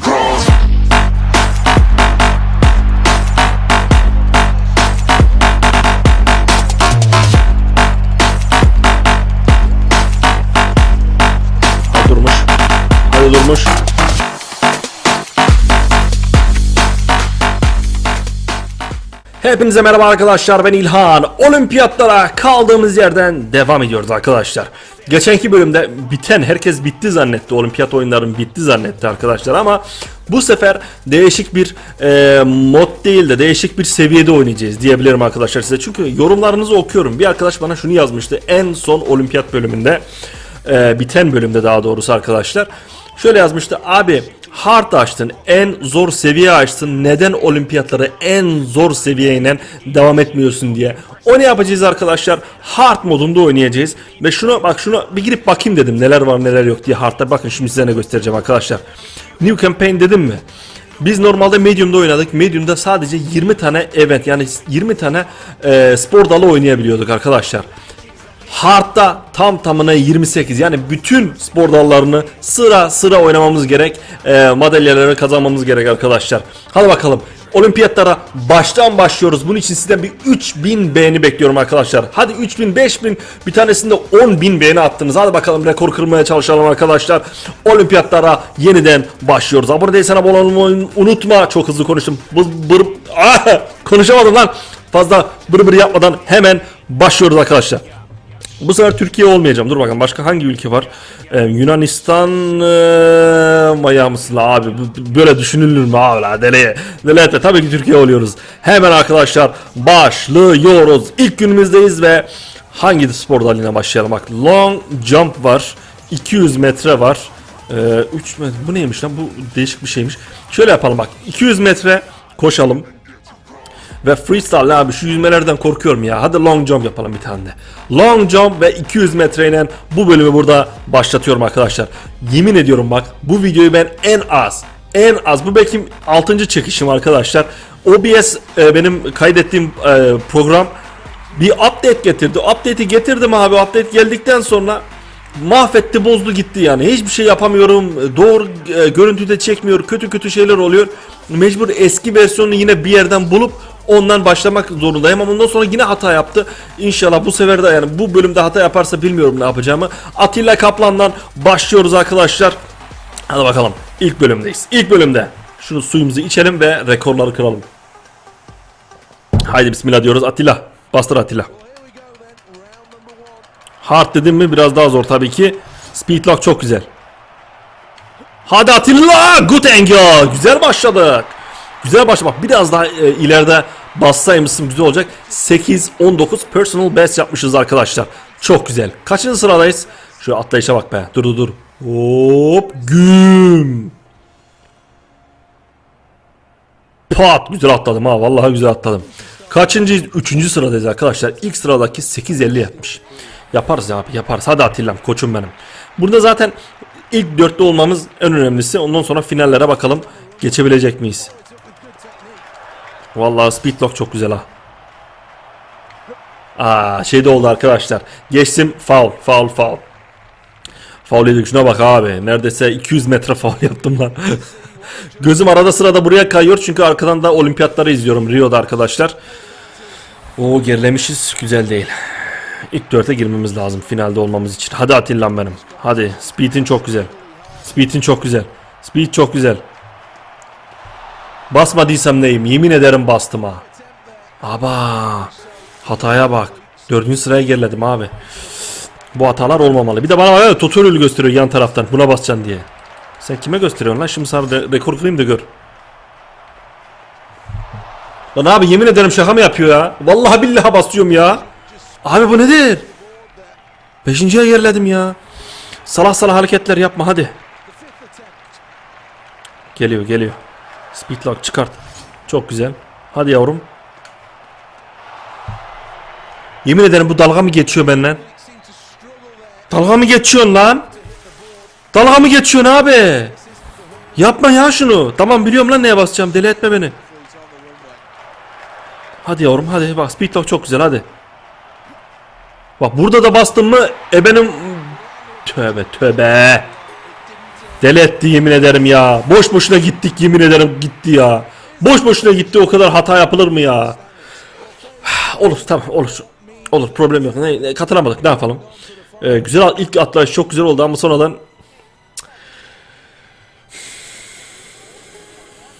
cross. Hadi durmuş. Hadi durmuş. Hepinize merhaba arkadaşlar ben İlhan. Olimpiyatlara kaldığımız yerden devam ediyoruz arkadaşlar. Geçenki bölümde biten herkes bitti zannetti. Olimpiyat oyunların bitti zannetti arkadaşlar ama bu sefer değişik bir e, mod değil de değişik bir seviyede oynayacağız diyebilirim arkadaşlar size. Çünkü yorumlarınızı okuyorum. Bir arkadaş bana şunu yazmıştı en son olimpiyat bölümünde e, biten bölümde daha doğrusu arkadaşlar. Şöyle yazmıştı abi hard açtın en zor seviye açtın neden olimpiyatlara en zor seviyeyle devam etmiyorsun diye. O ne yapacağız arkadaşlar? Hard modunda oynayacağız. Ve şuna bak şuna bir girip bakayım dedim neler var neler yok diye hardta. Bakın şimdi size ne göstereceğim arkadaşlar. New campaign dedim mi? Biz normalde Medium'da oynadık. Medium'da sadece 20 tane event yani 20 tane e, spor dalı oynayabiliyorduk arkadaşlar. Hard'da tam tamına 28 yani bütün spor dallarını sıra sıra oynamamız gerek. E, madalyaları kazanmamız gerek arkadaşlar. Hadi bakalım. Olimpiyatlara baştan başlıyoruz. Bunun için sizden bir 3000 beğeni bekliyorum arkadaşlar. Hadi 3000, 5000 bir tanesinde 10.000 beğeni attınız. Hadi bakalım rekor kırmaya çalışalım arkadaşlar. Olimpiyatlara yeniden başlıyoruz. Abone değilsen abone olmayı unutma. Çok hızlı konuştum. Bır, bır, ah, konuşamadım lan. Fazla bır bır yapmadan hemen başlıyoruz arkadaşlar. Bu sefer Türkiye olmayacağım. Dur bakalım başka hangi ülke var? Ee, Yunanistan ee, maya mısın abi? Böyle düşünülür mü abi la? Deli etme. Tabii ki Türkiye oluyoruz. Hemen arkadaşlar başlıyoruz. İlk günümüzdeyiz ve hangi spor dalına başlayalım? Bak long jump var. 200 metre var. Ee, 3 metre. Bu neymiş lan? Bu değişik bir şeymiş. Şöyle yapalım bak. 200 metre koşalım. Ve freestyle abi şu yüzmelerden korkuyorum ya. Hadi long jump yapalım bir tane de. Long jump ve 200 metreyle bu bölümü burada başlatıyorum arkadaşlar. Yemin ediyorum bak bu videoyu ben en az en az bu belki 6. çekişim arkadaşlar. OBS e, benim kaydettiğim e, program bir update getirdi. Update'i getirdim abi. Update geldikten sonra mahvetti bozdu gitti yani. Hiçbir şey yapamıyorum. Doğru e, görüntü de çekmiyor. Kötü kötü şeyler oluyor. Mecbur eski versiyonunu yine bir yerden bulup ondan başlamak zorundayım ama ondan sonra yine hata yaptı. İnşallah bu sefer de yani bu bölümde hata yaparsa bilmiyorum ne yapacağımı. Atilla Kaplan'dan başlıyoruz arkadaşlar. Hadi bakalım. İlk bölümdeyiz. İlk bölümde. Şunu suyumuzu içelim ve rekorları kıralım. Haydi bismillah diyoruz Atilla. Bastır Atilla. Hard dedim mi biraz daha zor tabii ki. Speed lock çok güzel. Hadi Atilla! Good angle! Güzel başladık. Güzel başladık. Bak biraz daha e, ileride bassaymışsın güzel olacak. 8-19 personal best yapmışız arkadaşlar. Çok güzel. Kaçıncı sıradayız? Şu atlayışa bak be. Dur dur dur. Hop güm. Pat güzel atladım ha vallahi güzel atladım. Kaçıncı? Üçüncü sıradayız arkadaşlar. İlk sıradaki 8.50 yapmış. Yaparız ya abi yaparız. Hadi Atilla'm koçum benim. Burada zaten ilk dörtte olmamız en önemlisi. Ondan sonra finallere bakalım geçebilecek miyiz? Vallahi speedlock çok güzel ha. Aa şey de oldu arkadaşlar. Geçtim foul foul foul. Foul yedik şuna bak abi. Neredeyse 200 metre foul yaptım lan. Gözüm arada sırada buraya kayıyor çünkü arkadan da olimpiyatları izliyorum Rio'da arkadaşlar. Oo gerilemişiz güzel değil. İlk dörte girmemiz lazım finalde olmamız için. Hadi Atilla'm benim. Hadi speed'in çok güzel. Speed'in çok güzel. Speed çok güzel. Basmadıysam neyim? Yemin ederim bastım ha. Aba. Hataya bak. Dördüncü sıraya geriledim abi. Bu hatalar olmamalı. Bir de bana var tutorial gösteriyor yan taraftan. Buna basacaksın diye. Sen kime gösteriyorsun lan? Şimdi sana rekor kırayım da gör. Lan abi yemin ederim şaka mı yapıyor ya? Vallahi billahi basıyorum ya. Abi bu nedir? Beşinciye geriledim ya. Salah salah hareketler yapma hadi. Geliyor geliyor. Speed lock çıkart. Çok güzel. Hadi yavrum. Yemin ederim bu dalga mı geçiyor benden? Dalga mı geçiyorsun lan? Dalga mı geçiyorsun abi? Yapma ya şunu. Tamam biliyorum lan neye basacağım. Deli etme beni. Hadi yavrum hadi. Bak speed lock çok güzel hadi. Bak burada da bastım mı ebenin Tövbe tövbe. Deli etti yemin ederim ya. Boş boşuna gittik yemin ederim gitti ya. Boş boşuna gitti o kadar hata yapılır mı ya? Olur tamam olur. Olur problem yok. Ne, ne, katılamadık ne yapalım. Ee, güzel ilk atlayış çok güzel oldu ama sonradan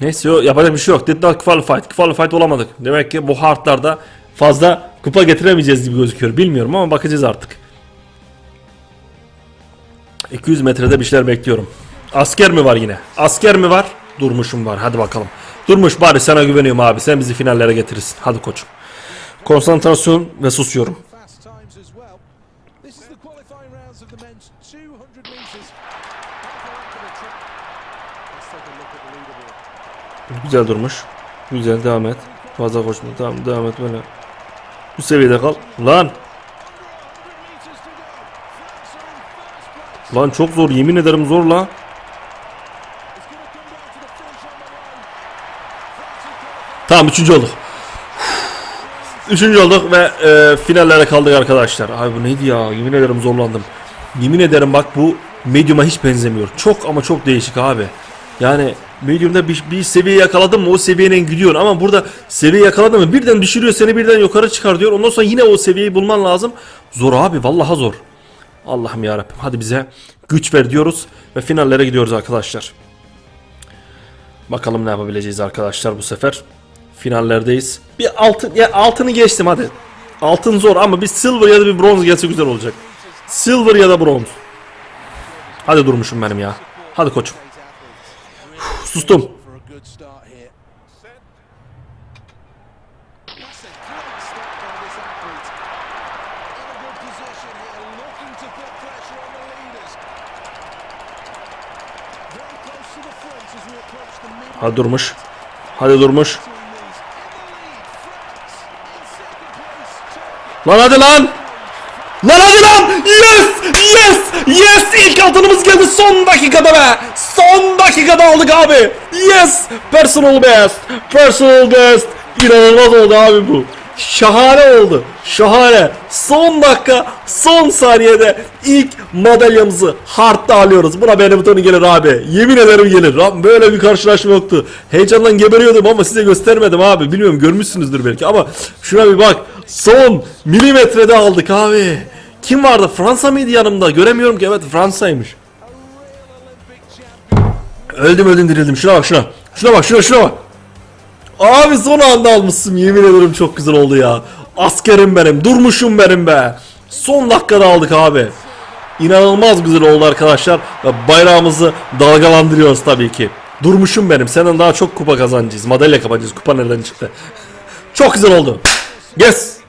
Neyse yapacak bir şey yok. Did not qualified. Qualified olamadık. Demek ki bu hardlarda fazla kupa getiremeyeceğiz gibi gözüküyor. Bilmiyorum ama bakacağız artık. 200 metrede bir şeyler bekliyorum. Asker mi var yine? Asker mi var? Durmuşum var. Hadi bakalım. Durmuş bari sana güveniyorum abi. Sen bizi finallere getirirsin. Hadi koçum. Konsantrasyon ve susuyorum. fast times as well. This is the qualifying rounds of the men's 200 metres. Let's take a look at the leaderboard. Güzel durmuş. Güzel devam et. Fazla koşma. Tamam devam et böyle. Bu seviyede kal. Lan. Lan çok zor. Yemin ederim zor la. Tamam üçüncü olduk. Üçüncü olduk ve e, finallere kaldık arkadaşlar. Abi bu neydi ya? Yemin ederim zorlandım. Yemin ederim bak bu medium'a hiç benzemiyor. Çok ama çok değişik abi. Yani medium'da bir, bir seviye yakaladın mı o seviyenin gidiyor ama burada seviye yakaladın mı birden düşürüyor seni birden yukarı çıkar diyor. Ondan sonra yine o seviyeyi bulman lazım. Zor abi vallahi zor. Allah'ım yarabbim hadi bize güç ver diyoruz ve finallere gidiyoruz arkadaşlar. Bakalım ne yapabileceğiz arkadaşlar bu sefer. Finallerdeyiz. Bir altın ya altını geçtim hadi. Altın zor ama bir silver ya da bir bronz gelse güzel olacak. Silver ya da bronz. Hadi durmuşum benim ya. Hadi koçum. Sustum. Hadi durmuş. Hadi durmuş. Lan hadi lan. Lan hadi lan. Yes. Yes. Yes. İlk altınımız geldi son dakikada be. Son dakikada aldık abi. Yes. Personal best. Personal best. İnanılmaz oldu abi bu. Şahane oldu. Şahane. Son dakika, son saniyede ilk madalyamızı hard'da alıyoruz. Buna benim butonu gelir abi. Yemin ederim gelir. Abi Böyle bir karşılaşma yoktu. Heyecandan geberiyordum ama size göstermedim abi. Bilmiyorum görmüşsünüzdür belki ama şuna bir bak. Son milimetrede aldık abi. Kim vardı? Fransa mıydı yanımda? Göremiyorum ki. Evet Fransa'ymış. Öldüm öldüm dirildim. Şuna bak şuna. Şuna bak şuna şuna bak. Abi son anda almışsın yemin ederim çok güzel oldu ya. Askerim benim, durmuşum benim be. Son dakikada aldık abi. İnanılmaz güzel oldu arkadaşlar. Bayrağımızı dalgalandırıyoruz tabii ki. Durmuşum benim. Senden daha çok kupa kazanacağız. Madalya kapacağız. Kupa nereden çıktı? Çok güzel oldu. Yes.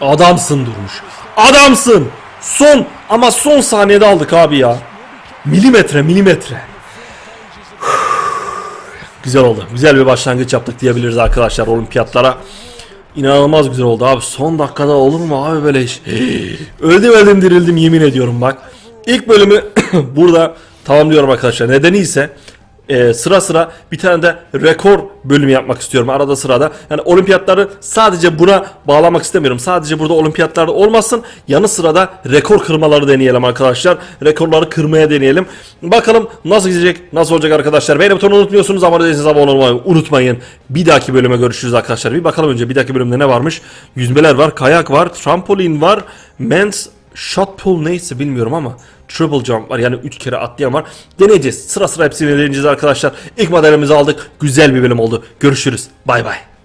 Adamsın durmuş. Adamsın. Son ama son saniyede aldık abi ya. Milimetre milimetre. güzel oldu. Güzel bir başlangıç yaptık diyebiliriz arkadaşlar olimpiyatlara. İnanılmaz güzel oldu abi. Son dakikada olur mu abi böyle iş? öldüm öldüm dirildim yemin ediyorum bak. İlk bölümü burada tamamlıyorum arkadaşlar. Nedeni ise e, sıra sıra bir tane de rekor bölümü yapmak istiyorum arada sırada. Yani olimpiyatları sadece buna bağlamak istemiyorum. Sadece burada olimpiyatlarda olmasın. Yanı sırada rekor kırmaları deneyelim arkadaşlar. Rekorları kırmaya deneyelim. Bakalım nasıl gidecek, nasıl olacak arkadaşlar. Beğeni butonunu unutmuyorsunuz. Abone değilseniz abone olmayı unutmayın. Bir dahaki bölüme görüşürüz arkadaşlar. Bir bakalım önce bir dahaki bölümde ne varmış. Yüzmeler var, kayak var, trampolin var, men's shot pull neyse bilmiyorum ama triple jump var yani 3 kere atlayan var. Deneyeceğiz. Sıra sıra hepsini deneyeceğiz arkadaşlar. İlk madalyamızı aldık. Güzel bir bölüm oldu. Görüşürüz. Bay bay.